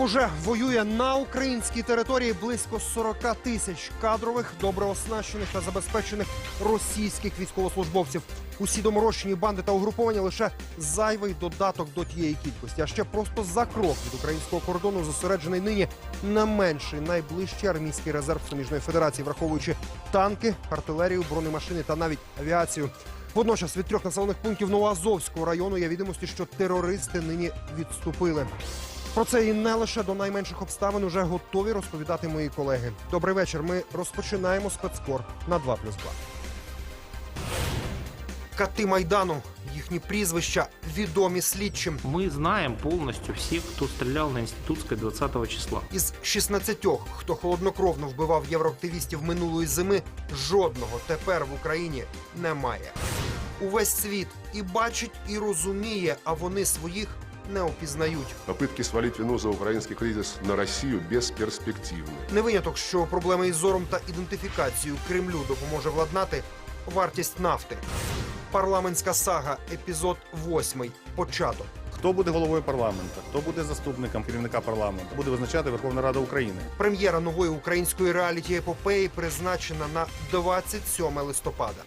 Уже воює на українській території близько 40 тисяч кадрових, добре оснащених та забезпечених російських військовослужбовців. Усі доморощені банди та угруповання лише зайвий додаток до тієї кількості. А ще просто за крок від українського кордону зосереджений нині не менший найближчий армійський резерв суміжної федерації, враховуючи танки, артилерію, бронемашини та навіть авіацію. Водночас від трьох населених пунктів Новоазовського району є відомості, що терористи нині відступили. Про це і не лише до найменших обставин уже готові розповідати мої колеги. Добрий вечір. Ми розпочинаємо спецкор на 2+,2. Кати майдану. Їхні прізвища відомі слідчим. Мы знаем полностью всех, кто стрелял на Институтской 20 числа. Із 16, хто холоднокровно вбивав євроактивістів минулої зими, жодного тепер в Україні немає. Увесь світ і бачить, і розуміє, а вони своїх не опізнають. Попытки свалить вину за украинский кризис на Россию бесперспективны. Не виняток, що проблеми із зором та ідентифікацією Кремлю допоможе владнати вартість нафти. Парламентська сага, епізод 8. Початок. Хто буде головою парламенту, хто буде заступником керівника парламенту, буде визначати Верховна Рада України. Прем'єра нової української реаліті епопеї призначена на 27 листопада.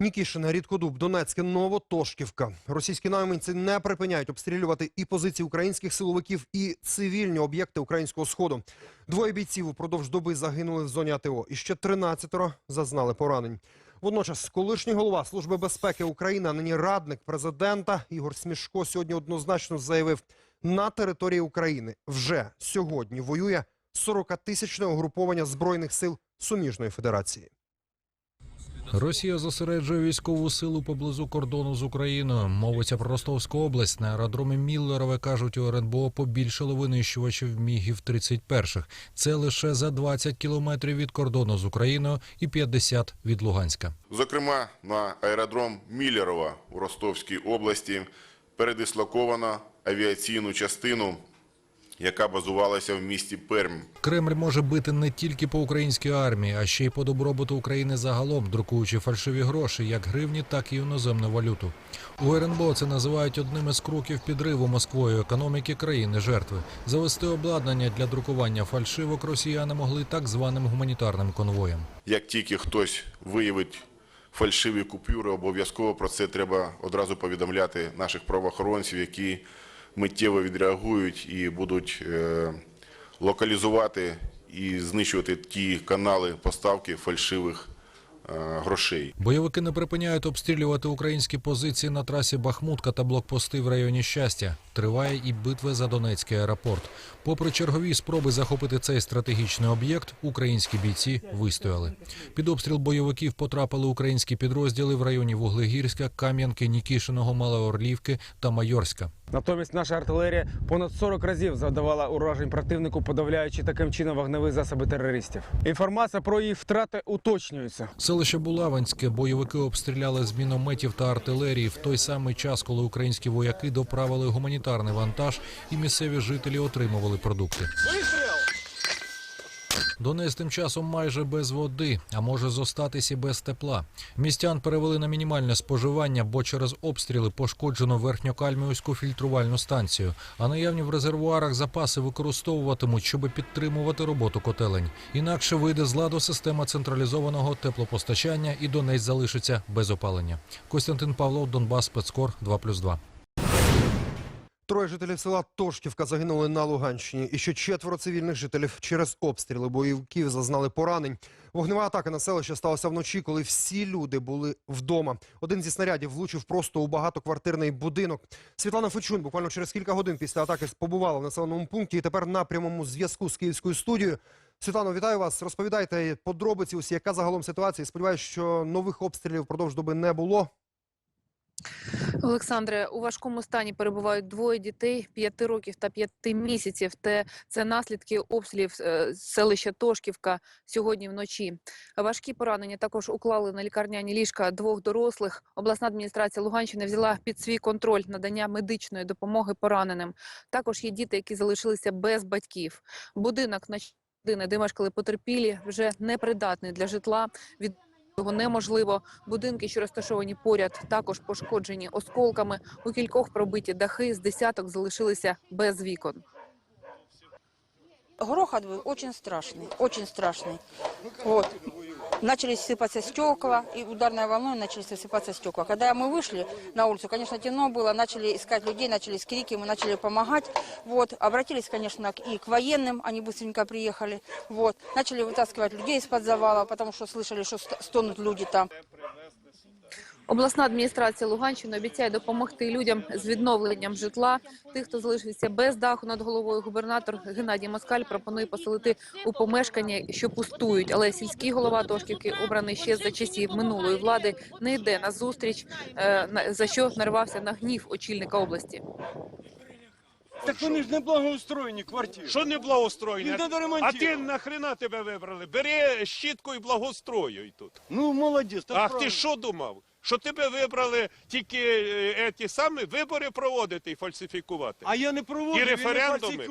Нікішине, Рідкодуб, Донецьке, Новотошківка. Російські найманці не припиняють обстрілювати і позиції українських силовиків, і цивільні об'єкти українського сходу. Двоє бійців упродовж доби загинули в зоні АТО. І ще 13 зазнали поранень. Водночас, колишній голова Служби безпеки України, а нині радник президента Ігор Смішко сьогодні однозначно заявив, на території України вже сьогодні воює 40-тисячне угруповання збройних сил суміжної федерації. Росія зосереджує військову силу поблизу кордону з Україною. Мовиться про Ростовську область. На аеродромі Міллерове кажуть, у РНБО побільшали винищувачів мігів 31-х. Це лише за 20 кілометрів від кордону з Україною і 50 від Луганська. Зокрема, на аеродром Міллерова у Ростовській області передислоковано авіаційну частину, яка базувалася в місті Пермь. Кремль може бити не тільки по українській армії, а ще й по добробуту України загалом, друкуючи фальшиві гроші, як гривні, так і іноземну валюту. У РНБО це називають одним із кроків підриву Москвою економіки країни жертви. Завести обладнання для друкування фальшивок росіяни могли так званим гуманітарним конвоєм. Як тільки хтось виявить фальшиві купюри, обов'язково про це треба одразу повідомляти наших правоохоронців, які миттєво відреагують і будуть е, локалізувати і знищувати ті канали поставки фальшивих е, грошей. Бойовики не припиняють обстрілювати українські позиції на трасі Бахмутка та блокпости в районі щастя. Триває і битва за Донецький аеропорт. Попри чергові спроби захопити цей стратегічний об'єкт, українські бійці вистояли. Під обстріл бойовиків потрапили українські підрозділи в районі Вуглегірська, Кам'янки, Нікішиного, Малоорлівки та Майорська. Натомість наша артилерія понад 40 разів завдавала уражень противнику, подавляючи таким чином вогневі засоби терористів. Інформація про її втрати уточнюється. Селище Булаванське бойовики обстріляли з мінометів та артилерії в той самий час, коли українські вояки доправили гуманітарний вантаж і місцеві жителі отримували продукти. Донець тим часом майже без води, а може зостатись і без тепла. Містян перевели на мінімальне споживання, бо через обстріли пошкоджено верхньокальмівську фільтрувальну станцію. А наявні в резервуарах запаси використовуватимуть, щоб підтримувати роботу котелень. Інакше вийде з ладу система централізованого теплопостачання, і Донець залишиться без опалення. Костянтин Павлов, Донбас, спецкор 2+,2. Троє жителів села Тошківка загинули на Луганщині. І ще четверо цивільних жителів через обстріли бойовиків зазнали поранень. Вогнева атака на селище сталася вночі, коли всі люди були вдома. Один зі снарядів влучив просто у багатоквартирний будинок. Світлана Фечун буквально через кілька годин після атаки побувала в населеному пункті і тепер на прямому зв'язку з київською студією. Світлано, вітаю вас. Розповідайте подробиці. Усі яка загалом ситуація. Сподіваюсь, що нових обстрілів впродовж доби не було. Олександре, у важкому стані перебувають двоє дітей 5 років та 5 місяців. Те це наслідки обстрілів е, селища Тошківка сьогодні вночі. Важкі поранення також уклали на лікарняні ліжка двох дорослих. Обласна адміністрація Луганщини взяла під свій контроль надання медичної допомоги пораненим. Також є діти, які залишилися без батьків. Будинок на де мешкали потерпілі, вже непридатний для житла. Від його неможливо. Будинки, що розташовані поряд, також пошкоджені осколками. У кількох пробиті дахи з десяток залишилися без вікон. Грохот был очень страшный, очень страшный. Вот. Начались сыпаться стекла, и ударной волной начались сыпаться стекла. Когда мы вышли на улицу, конечно, темно было, начали искать людей, начались крики, мы начали помогать. Вот. Обратились, конечно, к- и к военным, они быстренько приехали. Вот. Начали вытаскивать людей из-под завала, потому что слышали, что ст- стонут люди там. Обласна адміністрація Луганщини обіцяє допомогти людям з відновленням житла. Тих, хто залишився без даху над головою, губернатор Геннадій Москаль пропонує поселити у помешкання, що пустують. Але сільський голова Тошківки, обраний ще за часів минулої влади, не йде на зустріч, е, за що нарвався на гнів очільника області. Так вони ж не благоустроєні квартири. Що не благоустроєні? А ти нахрена тебе вибрали? Бери щітку і благоустроюй тут. Ну, молодець, Ах, правильно. ти що думав? Що тебе вибрали тільки е, ті самі вибори проводити і фальсифікувати? А я не проводжу, І я не референдуми.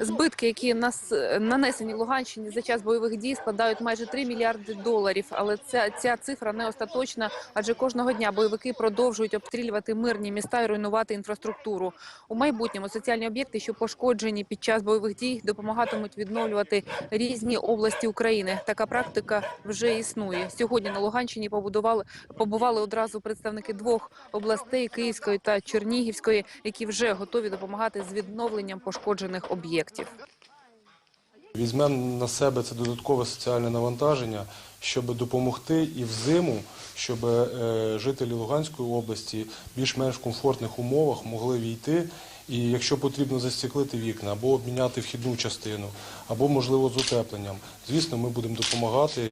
Збитки, які нас нанесені Луганщині за час бойових дій, складають майже 3 мільярди доларів. Але ця, ця цифра не остаточна, адже кожного дня бойовики продовжують обстрілювати мирні міста і руйнувати інфраструктуру. У майбутньому соціальні об'єкти, що пошкоджені під час бойових дій, допомагатимуть відновлювати різні області України. Така практика вже існує. Сьогодні на Луганщині побудували побували одразу представники двох областей Київської та Чернігівської, які вже готові допомагати з відновленням пошкоджених об'єктів. Візьмемо на себе це додаткове соціальне навантаження, щоб допомогти і взиму, щоб е, жителі Луганської області в більш-менш комфортних умовах могли війти. І якщо потрібно застеклити вікна або обміняти вхідну частину, або можливо з утепленням, звісно, ми будемо допомагати.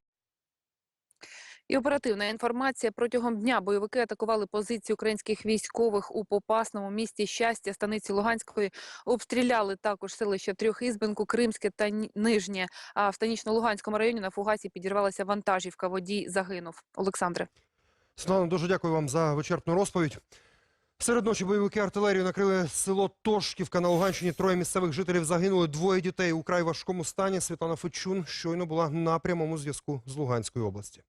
І оперативна інформація протягом дня бойовики атакували позиції українських військових у Попасному місті щастя станиці Луганської. Обстріляли також селища Трьохізбинку, Кримське та Нижнє. А в станічно-Луганському районі на фугасі підірвалася вантажівка. Водій загинув. Олександре. Світлана, дуже дякую вам за вичерпну розповідь. Серед ночі бойовики артилерію накрили село Тошківка на Луганщині. Троє місцевих жителів загинули, двоє дітей у край важкому стані. Світлана Фечун щойно була на прямому зв'язку з Луганської області.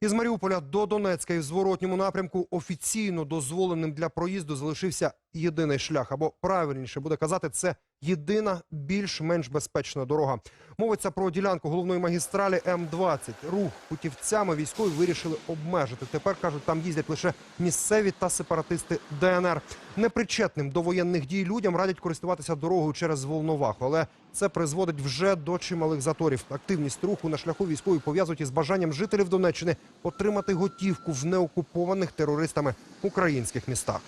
Із Маріуполя до Донецька і в зворотньому напрямку офіційно дозволеним для проїзду залишився єдиний шлях. Або правильніше буде казати, це єдина більш-менш безпечна дорога. Мовиться про ділянку головної магістралі М-20. Рух путівцями військові вирішили обмежити. Тепер, кажуть, там їздять лише місцеві та сепаратисти ДНР. Непричетним до воєнних дій людям радять користуватися дорогою через Волноваху. Але це призводить вже до чималих заторів. Активність руху на шляху військові пов'язують із бажанням жителів Донеччини отримати готівку в неокупованих терористами українських містах.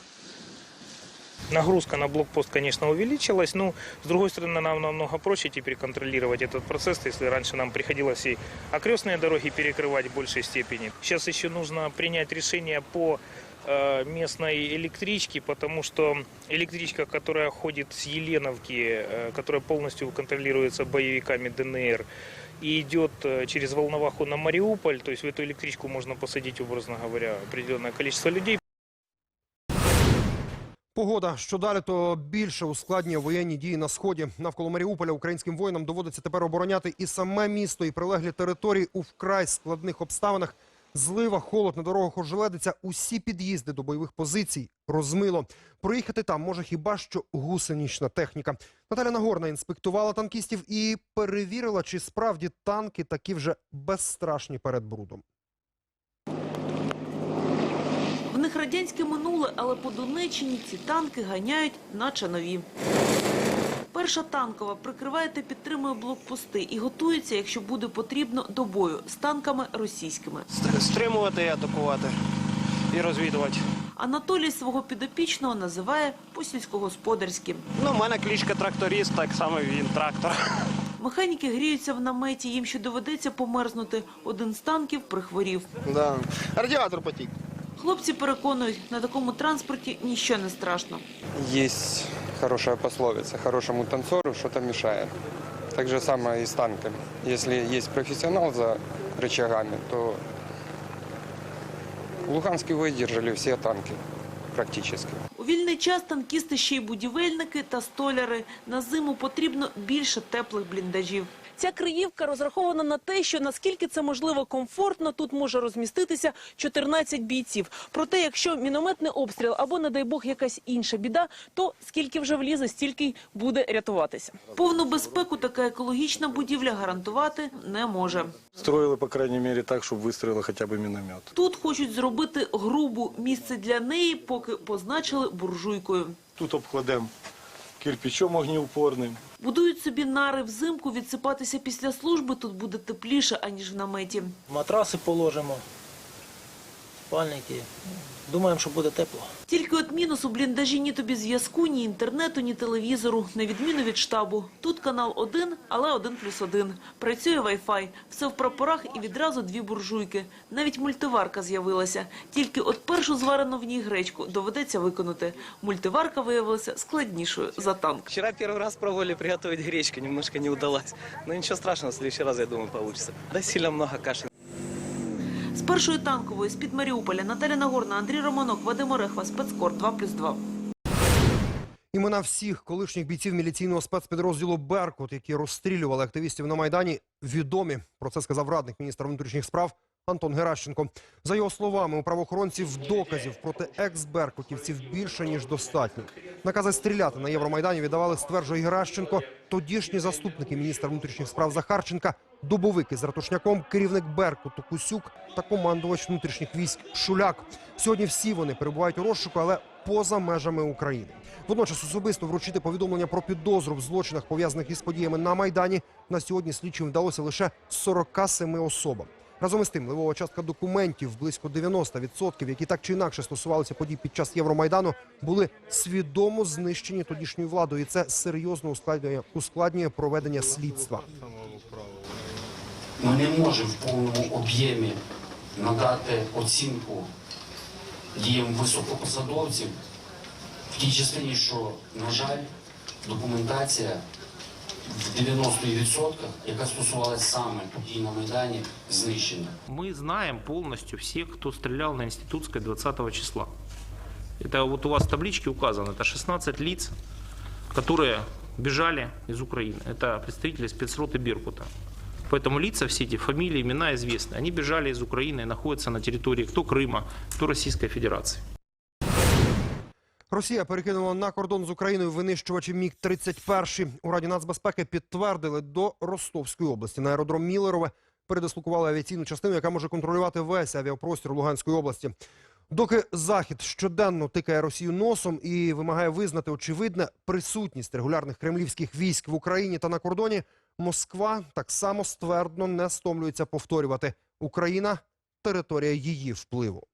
Нагрузка на блокпост, конечно, увеличилась, но, с другой стороны, нам намного проще теперь контролировать этот процесс, если раньше нам приходилось и окрестные дороги перекрывать в большей степени. Сейчас еще нужно принять решение по э, местной электричке, потому что электричка, которая ходит с Еленовки, э, которая полностью контролируется боевиками ДНР, и идет э, через Волноваху на Мариуполь, то есть в эту электричку можно посадить, образно говоря, определенное количество людей. Погода, що далі, то більше ускладнює воєнні дії на сході. Навколо Маріуполя українським воїнам доводиться тепер обороняти і саме місто, і прилеглі території у вкрай складних обставинах. Злива, холод на дорогах ожеледиться. Усі під'їзди до бойових позицій розмило. Проїхати там може хіба що гусенична техніка. Наталя Нагорна інспектувала танкістів і перевірила, чи справді танки такі вже безстрашні перед брудом. В них радянське минуле, але по Донеччині ці танки ганяють, наче нові. Перша танкова прикриває та підтримує блокпости і готується, якщо буде потрібно, до бою з танками російськими. Стримувати і атакувати. І розвідувати. Анатолій свого підопічного називає по-сільськогосподарськи. Ну, у мене кличка тракторист, так само він трактор. Механіки гріються в наметі, їм ще доведеться померзнути. Один з танків прихворів. Да. Радіатор потік. Хлопці переконують, на такому транспорті ніщо не страшно. Есть хорошая пословица, хорошему танцору что-то мешает. Так же самое и с танками. Если есть профессионал за рычагами, то Луганский выдержали все танки практически. У вільний час танкісти ще й будівельники та столяри. На зиму потрібно більше теплих бліндажів. Ця криївка розрахована на те, що наскільки це можливо комфортно, тут може розміститися 14 бійців. Проте, якщо мінометний обстріл або, не дай Бог, якась інша біда, то скільки вже влізе, стільки й буде рятуватися. Повну безпеку така екологічна будівля гарантувати не може. Строили, по крайней мере, так, щоб вистрілили хоча б міномет. Тут хочуть зробити грубу місце для неї, поки позначили буржуйкою. Тут обкладемо кирпичом огнеупорним. Будують собі нари взимку, відсипатися після служби тут буде тепліше, аніж в наметі. Матраси положимо, спальники. Думаємо, що буде тепло. Тільки от мінус у бліндажі ні тобі зв'язку, ні інтернету, ні телевізору, на відміну від штабу. Тут канал один, але один плюс один. Працює вайфай, все в прапорах і відразу дві буржуйки. Навіть мультиварка з'явилася. Тільки от першу зварену в ній гречку доведеться виконати. Мультиварка виявилася складнішою за танк. Вчера первый раз пробовали приготовить гречку, немножко не удалось. Но ничего страшного, в следующий раз, я думаю, получится. Да сильно много каши. Першої танкової з-під Маріуполя Наталя Нагорна, Андрій Романок, Вадим Орехва, спецкор 2+,2. Імена всіх колишніх бійців міліційного спецпідрозділу Беркут, які розстрілювали активістів на майдані, відомі. Про це сказав радник міністра внутрішніх справ Антон Геращенко. За його словами, у правоохоронців доказів проти екс-беркутівців більше ніж достатньо. Накази стріляти на Євромайдані віддавали, стверджує Геращенко, тодішні заступники міністра внутрішніх справ Захарченка, добовики з Ратушняком, керівник Беркуту Кусюк та командувач внутрішніх військ Шуляк. Сьогодні всі вони перебувають у розшуку, але поза межами України. Водночас особисто вручити повідомлення про підозру в злочинах, пов'язаних із подіями на майдані, на сьогодні слідчим вдалося лише 47 особам. Разом із тим, левова частка документів, близько 90%, які так чи інакше стосувалися подій під час Євромайдану, були свідомо знищені тодішньою владою. І це серйозно ускладнює, ускладнює проведення слідства. Ми не можемо в повному об'ємі надати оцінку діям високопосадовців в тій частині, що, на жаль, документація в 90%, яка стосувалася саме подій на Майдані, знищена. Мы знаем полностью всех, кто стрелял на Институтской 20 числа. Это вот у вас в табличке указано, это 16 лиц, которые бежали из Украины. Это представители спецроты Беркута. Поэтому лица все эти, фамилии, имена известны. Они бежали из Украины и находятся на территории кто Крыма, кто Российской Федерации. Росія перекинула на кордон з Україною винищувачі міг 31 У Раді нацбезпеки підтвердили до Ростовської області на аеродром Мілерове передислокували авіаційну частину, яка може контролювати весь авіапростір Луганської області. Доки захід щоденно тикає Росію носом і вимагає визнати очевидне присутність регулярних кремлівських військ в Україні та на кордоні, Москва так само ствердно не стомлюється повторювати: Україна територія її впливу.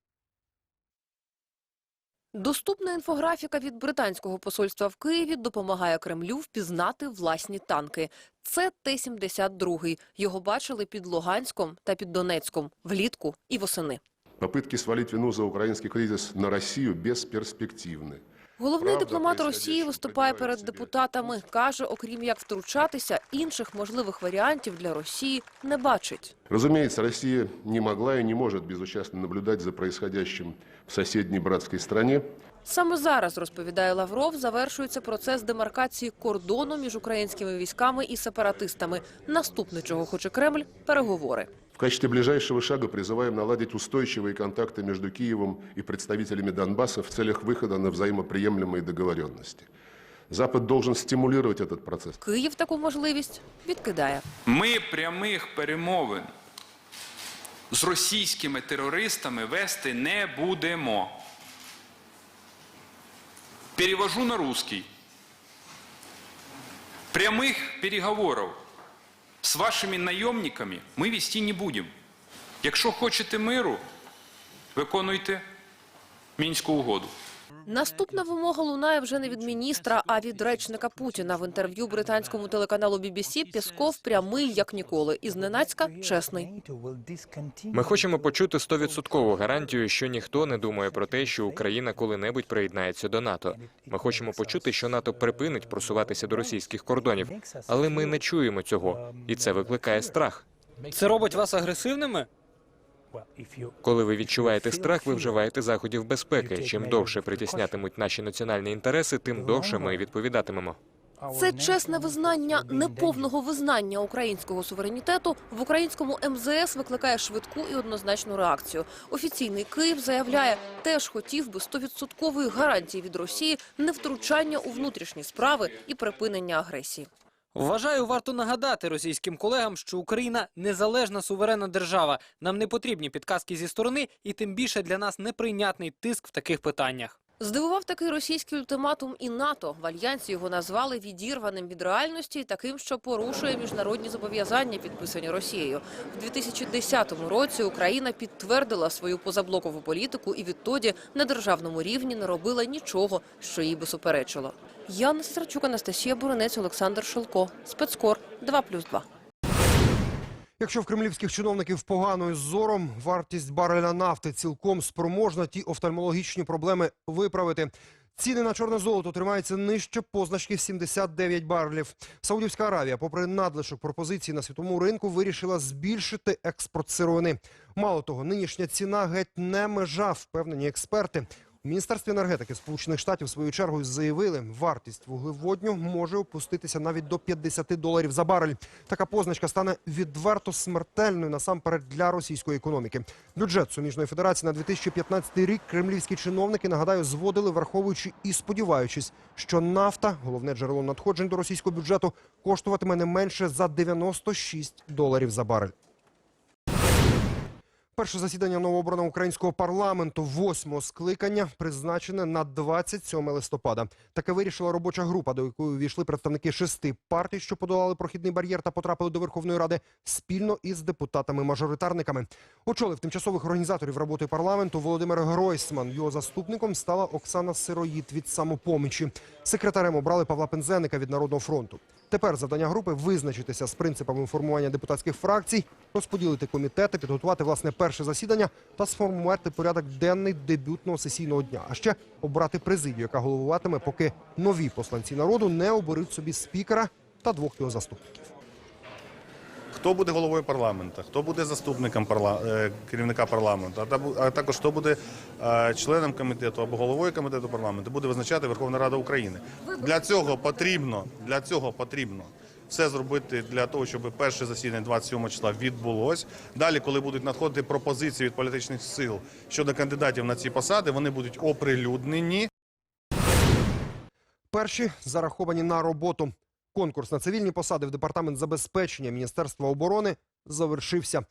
Доступна інфографіка від британського посольства в Києві допомагає Кремлю впізнати власні танки. Це Т-72. Його бачили під Луганськом та під Донецьком влітку і восени. Попытки свалить вину за український кризис на Росію бесперспективны. Головний дипломат Росії виступає перед депутатами. Каже, окрім як втручатися, інших можливих варіантів для Росії не бачить. Разумеется, Россия не могла и не может безучастно наблюдать за происходящим в соседней братской стране. Саме зараз, розповідає Лавров, завершується процес демаркації кордону між українськими військами і сепаратистами. Наступне, чого хоче Кремль – переговори. В качестве ближайшего шага призываем наладить устойчивые контакты между Киевом и представителями Донбасса в целях выхода на взаимоприемлемые договоренности. Запад должен стимулировать этот процесс. Київ таку можливість відкидає. Ми прямих перемовин з російськими терористами вести не будемо. Перевожу на русский. Прямых переговорів з вашими найомниками ми вести не будемо. Якщо хочете миру, виконуйте Мінську угоду. Наступна вимога лунає вже не від міністра, а від речника Путіна. В інтерв'ю британському телеканалу BBC Пєсков прямий як ніколи. І зненацька чесний. Ми хочемо почути стовідсоткову гарантію, що ніхто не думає про те, що Україна коли-небудь приєднається до НАТО. Ми хочемо почути, що НАТО припинить просуватися до російських кордонів, але ми не чуємо цього, і це викликає страх. Це робить вас агресивними? Коли ви відчуваєте страх, ви вживаєте заходів безпеки. Чим довше притіснятимуть наші національні інтереси, тим довше ми відповідатимемо. Це чесне визнання неповного визнання українського суверенітету в українському МЗС викликає швидку і однозначну реакцію. Офіційний Київ заявляє, теж хотів би стовідсоткової гарантії від Росії невтручання у внутрішні справи і припинення агресії. Вважаю, варто нагадати російським колегам, що Україна незалежна суверенна держава. Нам не потрібні підказки зі сторони, і тим більше для нас неприйнятний тиск в таких питаннях. Здивував такий російський ультиматум і НАТО. В альянсі його назвали відірваним від реальності і таким, що порушує міжнародні зобов'язання, підписані Росією. В 2010 році Україна підтвердила свою позаблокову політику і відтоді на державному рівні не робила нічого, що їй би суперечило. Яна Страчук, Анастасія Буронець, Олександр Шелко. Спецкор 2+,2. Якщо в кремлівських чиновників погано із зором, вартість бареля нафти цілком спроможна ті офтальмологічні проблеми виправити. Ціни на чорне золото тримаються нижче позначки в 79 барелів. Саудівська Аравія, попри надлишок пропозицій на світовому ринку, вирішила збільшити експорт сировини. Мало того, нинішня ціна геть не межа, впевнені експерти. У Міністерстві енергетики Сполучених Штатів свою чергу заявили, вартість вуглеводню може опуститися навіть до 50 доларів за барель. Така позначка стане відверто смертельною насамперед для російської економіки. Бюджет суміжної федерації на 2015 рік кремлівські чиновники нагадаю зводили, враховуючи і сподіваючись, що нафта, головне джерело надходжень до російського бюджету, коштуватиме не менше за 96 доларів за барель. Перше засідання новообраного українського парламенту восьмого скликання призначене на 27 листопада. Таке вирішила робоча група, до якої увійшли представники шести партій, що подолали прохідний бар'єр та потрапили до Верховної Ради спільно із депутатами-мажоритарниками. Очолив тимчасових організаторів роботи парламенту Володимир Гройсман. Його заступником стала Оксана Сироїд від самопомічі. Секретарем обрали Павла Пензеника від Народного фронту. Тепер завдання групи визначитися з принципами формування депутатських фракцій, розподілити комітети, підготувати власне перше засідання та сформувати порядок денний дебютного сесійного дня. А ще обрати президію, яка головуватиме, поки нові посланці народу не оберуть собі спікера та двох його заступників. Хто буде головою парламенту, хто буде заступником парла... е, керівника парламенту, а та- також хто буде е, членом комітету або головою комітету парламенту, буде визначати Верховна Рада України. Для цього потрібно, для цього потрібно все зробити для того, щоб перше засідання 27 числа відбулось. Далі, коли будуть надходити пропозиції від політичних сил щодо кандидатів на ці посади, вони будуть оприлюднені. Перші зараховані на роботу. Конкурс на цивільні посади в департамент забезпечення Міністерства оборони завершився.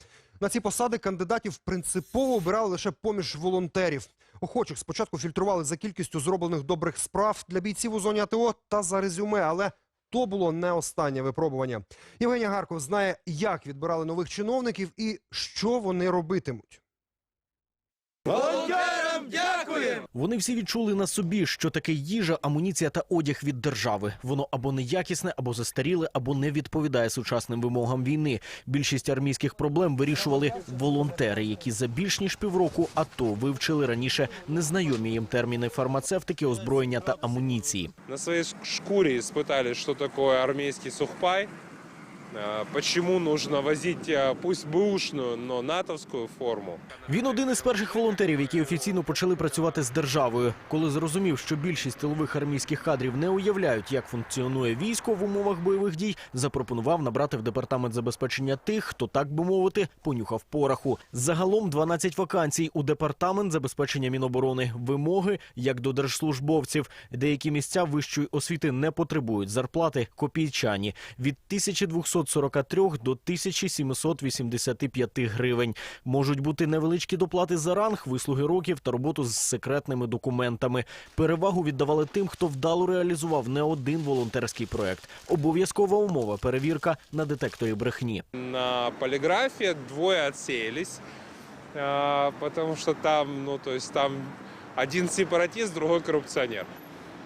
На ці посади кандидатів принципово обирали лише поміж волонтерів. Охочих спочатку фільтрували за кількістю зроблених добрих справ для бійців у зоні АТО та за резюме, але то було не останнє випробування. Євгенія Гарков знає, як відбирали нових чиновників і що вони робитимуть. Дякуємо! Вони всі відчули на собі, що таке їжа, амуніція та одяг від держави. Воно або неякісне, або застаріле, або не відповідає сучасним вимогам війни. Більшість армійських проблем вирішували волонтери, які за більш ніж півроку АТО вивчили раніше незнайомі їм терміни фармацевтики, озброєння та амуніції. На своей шкуре испытали, что такое армейский сухпай, почему нужно возить а, пусть бэушную, но натовскую форму. Він один із перших волонтерів, які офіційно почали працювати з державою. Коли зрозумів, що більшість тилових армійських кадрів не уявляють, як функціонує військо в умовах бойових дій, запропонував набрати в департамент забезпечення тих, хто так би мовити понюхав пораху. Загалом 12 вакансій у департамент забезпечення Міноборони. Вимоги як до держслужбовців. Деякі місця вищої освіти не потребують зарплати копійчані від 1243 до 1785 гривень. Можуть бути невеличкі доплати за ранг, вислуги років та роботу з секретними документами. Перевагу віддавали тим, хто вдало реалізував не один волонтерський проект. Обов'язкова умова перевірка на детекторі брехні. На полиграфе двое отсеялись, а, потому что там, ну, то есть там один сепаратист, другой коррупционер.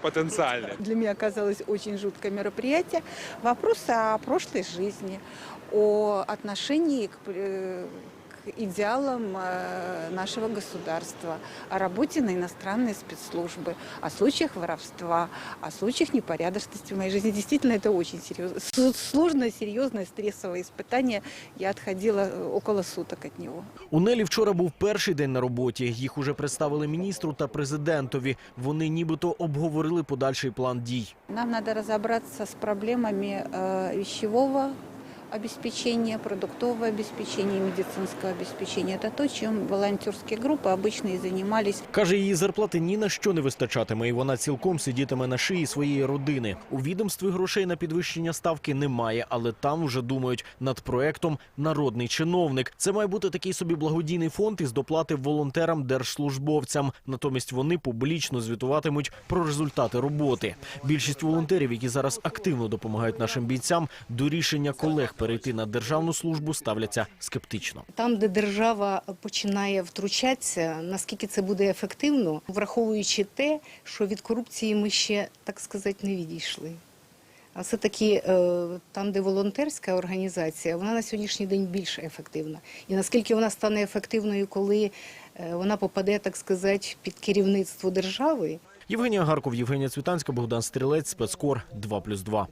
Потенциальный. Для меня оказалось очень жуткое мероприятие. Вопрос о прошлой жизни, о отношении к, э, идеалам э, нашего государства, о работе на иностранные спецслужбы, о случаях воровства, о случаях непорядочности в моей жизни. Действительно, это очень серьезно, с- сложное, серьезное, стрессовое испытание. Я отходила э, около суток от него. У Нелі вчора був перший день на роботі. Їх уже представили міністру та президентові. Вони нібито обговорили подальший план дій. Нам надо разобраться с проблемами э, вещевого обеспечения, продуктового обеспечения, медицинского обеспечения. Это то, чем волонтерские группы обычно и занимались. Каже, її зарплати ні на що не вистачатиме, і вона цілком сидітиме на шиї своєї родини. У відомстві грошей на підвищення ставки немає, але там вже думають над проектом Народний чиновник. Це має бути такий собі благодійний фонд із доплати волонтерам держслужбовцям. Натомість вони публічно звітуватимуть про результати роботи. Більшість волонтерів, які зараз активно допомагають нашим бійцям, до рішення колег перейти на державну службу ставляться скептично. Там, де держава починає втручатися, наскільки це буде ефективно, враховуючи те, що від корупції ми ще, так сказати, не відійшли. А все-таки е, там, де волонтерська організація, вона на сьогоднішній день більш ефективна. І наскільки вона стане ефективною, коли е, вона попаде, так сказати, під керівництво держави, Євгенія Гарков, Євгенія Цвітанська, Богдан Стрілець, спецкор 2+,2.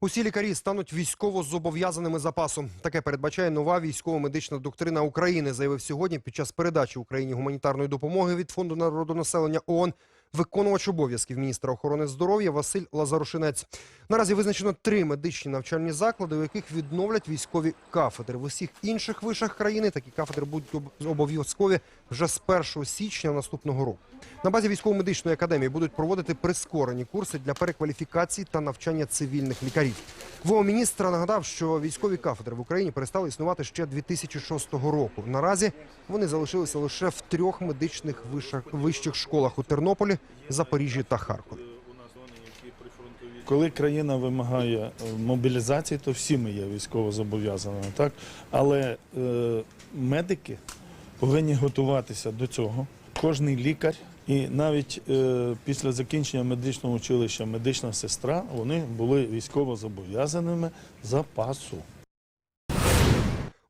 Усі лікарі стануть військово зобов'язаними запасом. Таке передбачає нова військово-медична доктрина України, заявив сьогодні під час передачі Україні гуманітарної допомоги від Фонду народонаселення ООН виконувач обов'язків міністра охорони здоров'я Василь Лазарушинець. Наразі визначено три медичні навчальні заклади, у яких відновлять військові кафедри. В усіх інших вишах країни такі кафедри будуть об- обов'язкові вже з 1 січня наступного року. На базі військово-медичної академії будуть проводити прискорені курси для перекваліфікації та навчання цивільних лікарів. ВО міністра нагадав, що військові кафедри в Україні перестали існувати ще 2006 року. Наразі вони залишилися лише в трьох медичних вишах, вищих школах у Тернополі, Запоріжжі та Харкові. Коли країна вимагає е, мобілізації, то всі ми є військово зобов'язаними, так? Але е, медики повинні готуватися до цього. Кожний лікар і навіть е, після закінчення медичного училища медична сестра вони були військово зобов'язаними запасу.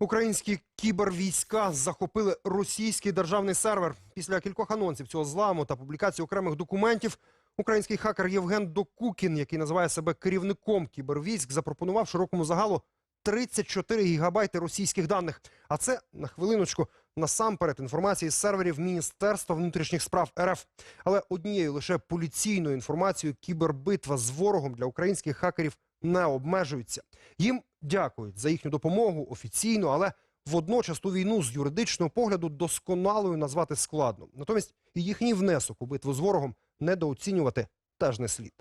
Українські кібервійська захопили російський державний сервер. Після кількох анонсів цього зламу та публікації окремих документів український хакер Євген Докукін, який називає себе керівником кібервійськ, запропонував широкому загалу 34 гігабайти російських даних. А це на хвилиночку насамперед інформації з серверів Міністерства внутрішніх справ РФ. Але однією лише поліційною інформацією кібербитва з ворогом для українських хакерів не обмежується. Їм дякують за їхню допомогу офіційно, але водночас ту війну з юридичного погляду досконалою назвати складно. Натомість і їхній внесок у битву з ворогом недооцінювати теж не слід.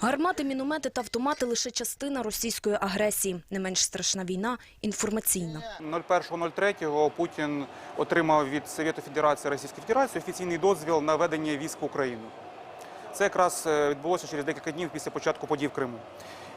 Гармати, міномети та автомати – лише частина російської агресії. Не менш страшна війна – інформаційна. 01.03 Путін отримав від Совєту Федерації Російської Федерації офіційний дозвіл на ведення військ в Україну. Це якраз е, відбулося через декілька днів після початку подій в Криму.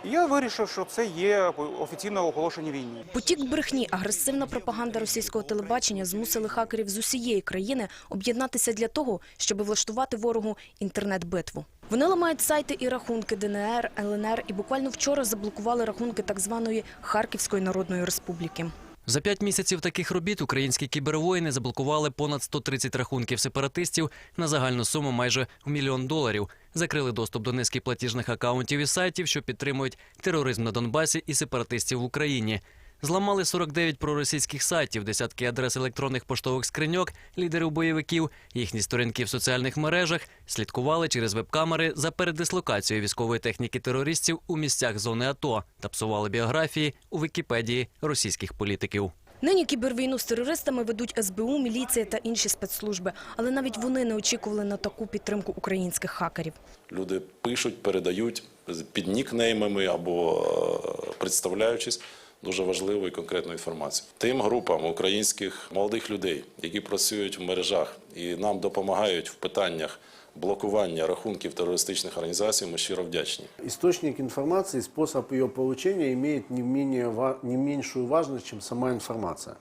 І я вирішив, що це є офіційне оголошення війни. Потік брехні, агресивна пропаганда російського телебачення змусили хакерів з усієї країни об'єднатися для того, щоб влаштувати ворогу інтернет-битву. Вони ламають сайти і рахунки ДНР, ЛНР і буквально вчора заблокували рахунки так званої Харківської Народної Республіки. За п'ять місяців таких робіт українські кібервоїни заблокували понад 130 рахунків сепаратистів на загальну суму майже в мільйон доларів. Закрили доступ до низки платіжних акаунтів і сайтів, що підтримують тероризм на Донбасі і сепаратистів в Україні. Зламали 49 проросійських сайтів, десятки адрес електронних поштових скриньок, лідерів бойовиків, їхні сторінки в соціальних мережах, слідкували через веб-камери за передислокацією військової техніки терористів у місцях зони АТО та псували біографії у Вікіпедії російських політиків. Нині кібервійну з терористами ведуть СБУ, міліція та інші спецслужби. Але навіть вони не очікували на таку підтримку українських хакерів. Люди пишуть, передають під нікнеймами або е, представляючись дуже важливу і конкретну інформацію. Тим групам українських молодих людей, які працюють в мережах і нам допомагають в питаннях блокування рахунків терористичних організацій, ми щиро вдячні. Источник информации, способ ее получения имеет не, менее, не чем сама информация.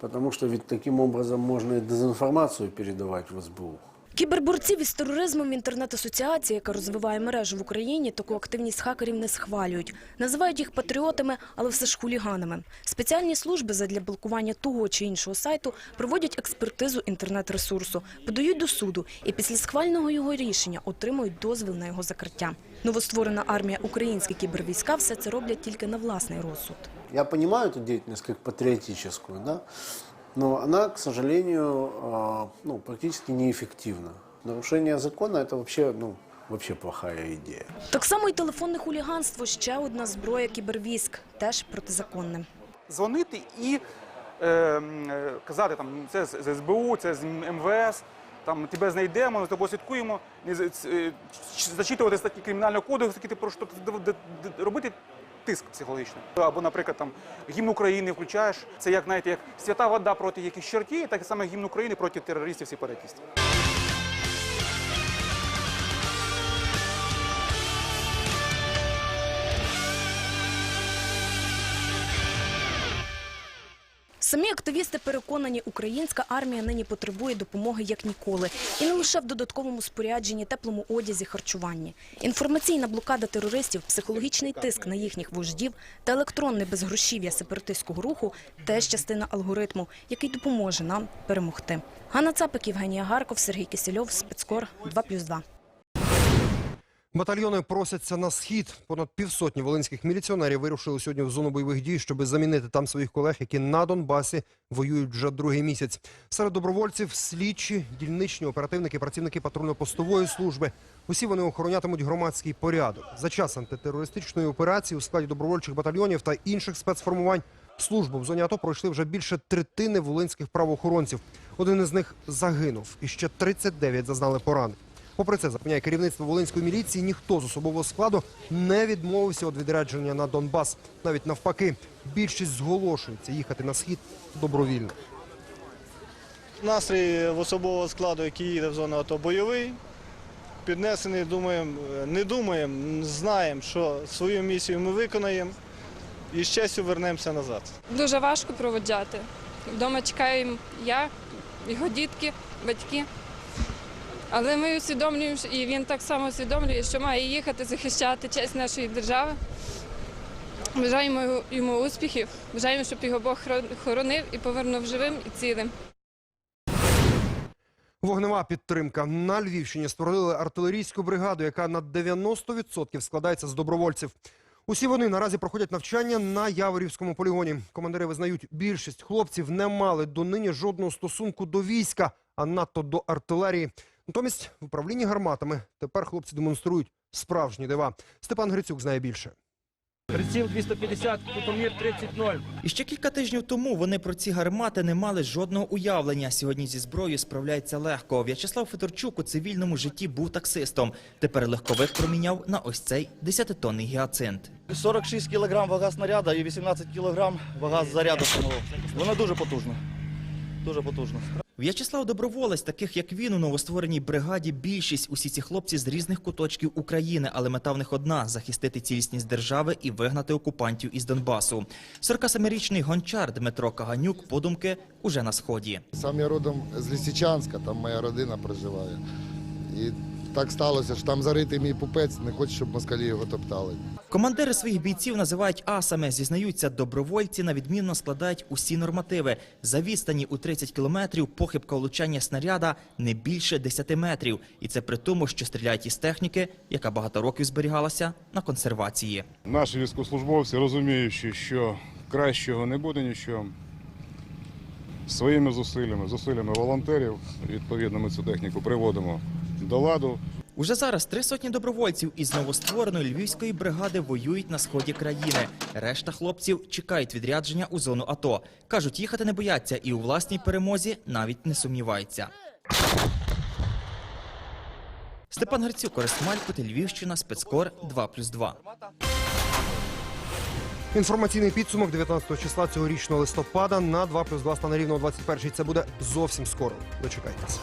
Потому что ведь таким образом можно и дезинформацию передавать в СБУ. Кіберборців із тероризмом інтернет-асоціація, яка розвиває мережу в Україні, таку активність хакерів не схвалюють. Називають їх патріотами, але все ж хуліганами. Спеціальні служби задля блокування того чи іншого сайту проводять експертизу інтернет-ресурсу, подають до суду і після схвального його рішення отримують дозвіл на його закриття. Новостворена армія українські кібервійська все це роблять тільки на власний розсуд. Я понимаю эту деятельность как патриотическую, да, но она, к сожалению, ну, практически неэффективна. Нарушение закона – это вообще, ну, вообще плохая идея. Так само і телефонне хуліганство ще одна зброя кібервійськ, теж протизаконне. Дзвонити і е, казати, там, це з СБУ, це з МВС, там, тебе знайдемо, за тобою слідкуємо, е, зачитувати статті кримінального кодексу, які ти про що робити тиск психологічний. Або, наприклад, там гімн України включаєш, це як знаєте, як свята вода проти якихось чертів, так саме гімн України проти терористів і сепаратистів. Самі активісти переконані, українська армія нині потребує допомоги як ніколи. І не лише в додатковому спорядженні, теплому одязі, харчуванні. Інформаційна блокада терористів, психологічний тиск на їхніх вождів та електронне безгрошів'я сепаратистського руху – теж частина алгоритму, який допоможе нам перемогти. Ганна Цапик, Євгенія Гарков, Сергій Кисельов, Спецкор 2+,2. Батальйони просяться на схід. Понад півсотні волинських міліціонерів вирушили сьогодні в зону бойових дій, щоб замінити там своїх колег, які на Донбасі воюють вже другий місяць. Серед добровольців слідчі, дільничні оперативники, працівники патрульно-постової служби. Усі вони охоронятимуть громадський порядок. За час антитерористичної операції у складі добровольчих батальйонів та інших спецформувань службу в зоні АТО пройшли вже більше третини волинських правоохоронців. Один із них загинув, і ще 39 зазнали поранень. Попри це, запевняє керівництво Волинської міліції, ніхто з особового складу не відмовився від відрядження на Донбас. Навіть навпаки, більшість зголошується їхати на схід добровільно. Настрій в особового складу, який їде в зону АТО, бойовий. Піднесений, думаємо, не думаємо, знаємо, що свою місію ми виконаємо і з честю вернемося назад. Дуже важко проводжати. Вдома чекаємо я, його дітки, батьки. Але ми усвідомлюємо, і він так само усвідомлює, що має їхати захищати честь нашої держави. Бажаємо йому успіхів, бажаємо, щоб його Бог хоронив і повернув живим і цілим. Вогнева підтримка на Львівщині створили артилерійську бригаду, яка на 90% складається з добровольців. Усі вони наразі проходять навчання на Яворівському полігоні. Командири визнають, більшість хлопців не мали донині жодного стосунку до війська, а надто до артилерії. Натомість в управлінні гарматами тепер хлопці демонструють справжні дива. Степан Грицюк знає більше. Приціл 250, кутомір 30-0. І ще кілька тижнів тому вони про ці гармати не мали жодного уявлення. Сьогодні зі зброєю справляється легко. В'ячеслав Федорчук у цивільному житті був таксистом. Тепер легковик проміняв на ось цей 10-тонний гіацинт. 46 кг вага снаряда і 18 кг вага заряду самого. Вона дуже потужна. Дуже потужна. В'ячеслав доброволець, таких як він у новоствореній бригаді. Більшість усі ці хлопці з різних куточків України, але мета в них одна захистити цілісність держави і вигнати окупантів із Донбасу. 47-річний гончар Дмитро Каганюк подумки уже на сході. Сам я родом з Лісичанська, там моя родина проживає. І так сталося, що там заритий мій пупець, не хочу, щоб москалі його топтали. Командири своїх бійців називають асами. Зізнаються, добровольці на відмінно складають усі нормативи. За відстані у 30 кілометрів похибка влучання снаряда не більше 10 метрів. І це при тому, що стріляють із техніки, яка багато років зберігалася на консервації. Наші військовослужбовці, розуміючи, що кращого не буде нічого, своїми зусиллями, зусиллями волонтерів, відповідно, ми цю техніку приводимо до ладу. Уже зараз три сотні добровольців із новоствореної львівської бригади воюють на сході країни. Решта хлопців чекають відрядження у зону АТО. кажуть, їхати не бояться і у власній перемозі навіть не сумніваються. Степан Грицюк, Орест Малькут, Львівщина, спецкор 2+,2. Інформаційний підсумок 19 числа цьогорічного листопада на 2 плюс 2 стане рівно о 21 Це буде зовсім скоро. Дочекайтеся.